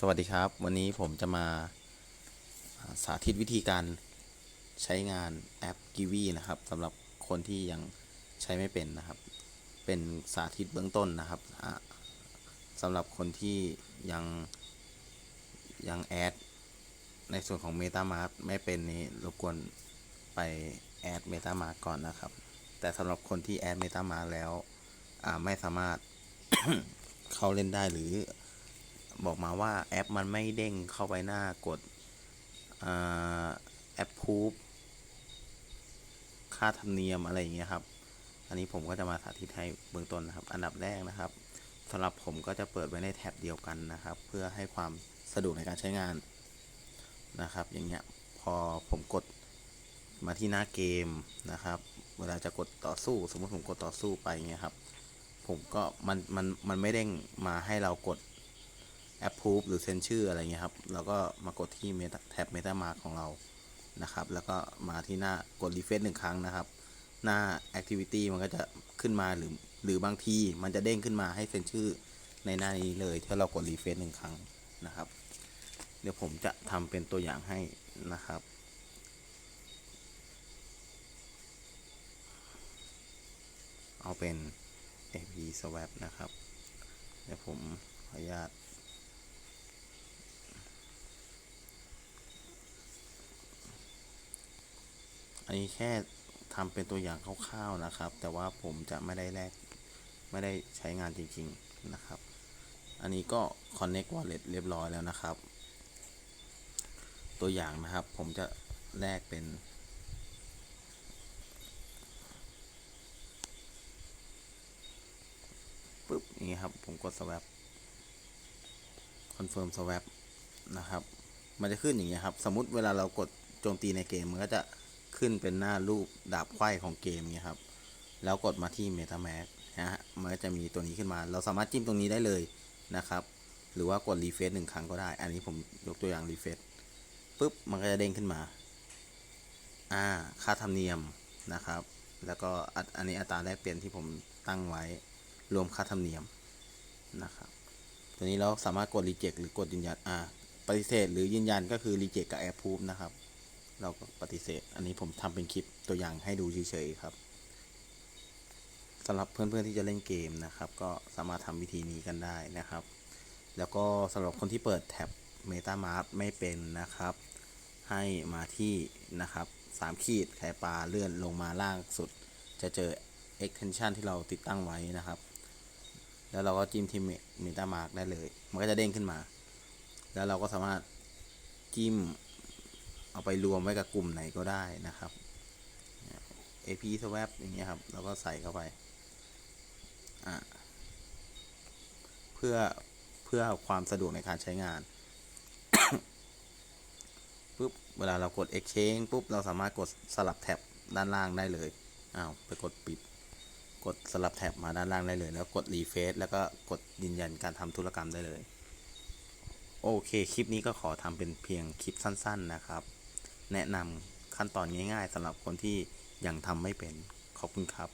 สวัสดีครับ วันนี้ผมจะมาสาธิตวิธีการใช้งานแอป g i v i นะครับสำหรับคนที่ยังใช้ไม่เป็นนะครับ เป็นสาธิตเบื้องต้นนะครับสำหรับคนที่ยังยังแอดในส่วนของ MetaMask ไม่เป็นนี้รบกวนไปแอด MetaMask ก่อนนะครับ แต่สำหรับคนที่แอด MetaMask แล้วไม่สามารถเข้าเล่นได้หรือ บอกมาว่าแอปมันไม่เด้งเข้าไปหน้ากดอแอปพูฟค่าธรรมเนียมอะไรอย่างเงี้ยครับ อันนี้ผมก็จะมาสาธิตให้เบื้องต้นนะครับ อันดับแรกนะครับสำหรับผมก็จะเปิดไว้ในแท็บเดียวกันนะครับ เพื่อให้ความสะดวกในการใช้งานนะครับ อย่างเงี้ยพอผมกดมาที่หน้าเกมนะครับ เวลาจะกดต่อสู้ สมมติผมกดต่อสู้ไปเงี้ยครับ ผมก็มันมันมันไม่เด้งมาให้เรากด แอปพูฟหรือเซ็นชื่ออะไรเงี้ยครับแล้วก็มากดที่ Meta แท็บ MetaMask ของเรานะครับ แล้วก็มาที่หน้ากดรีเฟซหนึ่งครั้งนะครับ หน้า Activity มันก็จะขึ้นมาหรือหรือบางทีมันจะเด้งขึ้นมาให้เซ็นชื่อในหน้านี้เลยถ้าเรากดรีเฟซหนึ่งครั้งนะครับ เดี๋ยวผมจะทำเป็นตัวอย่างให้นะครับเอาเป็น AP swap นะครับ เดี๋ยวผมขออนุญาต อันนี้แค่ทำเป็นตัวอย่างคร่าวๆนะครับ แต่ว่าผมจะไม่ได้แลกไม่ได้ใช้งานจริงๆนะครับ อันนี้ก็ Connect Wallet เรียบร้อยแล้วนะครับ ตัวอย่างนะครับผมจะแลกเป็นปึ๊บนี้ครับ ผมกด swap confirm swap นะครับ มันจะขึ้นอย่างเงี้ยครับ สมมุติเวลาเรากดโจมตีในเกมมันก็จะ ขึ้นเป็นหน้ารูปดาบไขว้ของเกมเงี้ยครับ แล้วกดมาที่ MetaMask นะฮะมันก็จะมีตัวนี้ขึ้นมา เราสามารถจิ้มตรงนี้ได้เลยนะครับ หรือว่ากดรีเฟซหนึ่งครั้งก็ได้ อันนี้ผมยกตัวอย่างรีเฟซปุ๊บ มันก็จะเด้งขึ้นมา อ่า ค่าธรรมเนียมนะครับ แล้วก็อันนี้อัตราแลกเปลี่ยนที่ผมตั้งไว้ รวมค่าธรรมเนียมนะครับ ตัวนี้เราสามารถกด reject หรือกดยืนยัน อ่า ปฏิเสธหรือยืนยันก็คือ reject กับ approve นะครับ เราก็ปฏิเสธ อันนี้ผมทำเป็นคลิปตัวอย่างให้ดูเฉยๆครับสำหรับเพื่อนๆที่จะเล่นเกมนะครับ ก็สามารถทำวิธีนี้กันได้นะครับ แล้วก็สำหรับคนที่เปิดแท็บ MetaMask ไม่เป็นนะครับ ให้มาที่นะครับสามขีดไข่ปลาเลื่อนลงมาล่างสุด จะเจอ extension ที่เราติดตั้งไว้นะครับ แล้วเราก็จิ้มที่ MetaMask ได้เลย มันก็จะเด้งขึ้นมา แล้วเราก็สามารถจิ้ม เอาไปรวมไว้กับกลุ่มไหนก็ได้นะครับ AP swap อย่างเงี้ยครับ แล้วก็ใส่เข้าไป เพื่อเพื่อความสะดวกในการใช้งานปุ๊บเวลาเรากด exchange ปุ๊บ เราสามารถกดสลับแท็บด้านล่างได้เลยอ้าวไปกดปิด กดสลับแท็บมาด้านล่างได้เลย แล้วกด refresh แล้วก็กดยืนยันการทำธุรกรรมได้เลย โอเค คลิปนี้ก็ขอทำเป็นเพียงคลิปสั้น ๆ นะครับ แนะนำขั้นตอนง่ายๆสำหรับคนที่ยังทำไม่เป็นขอบคุณครับ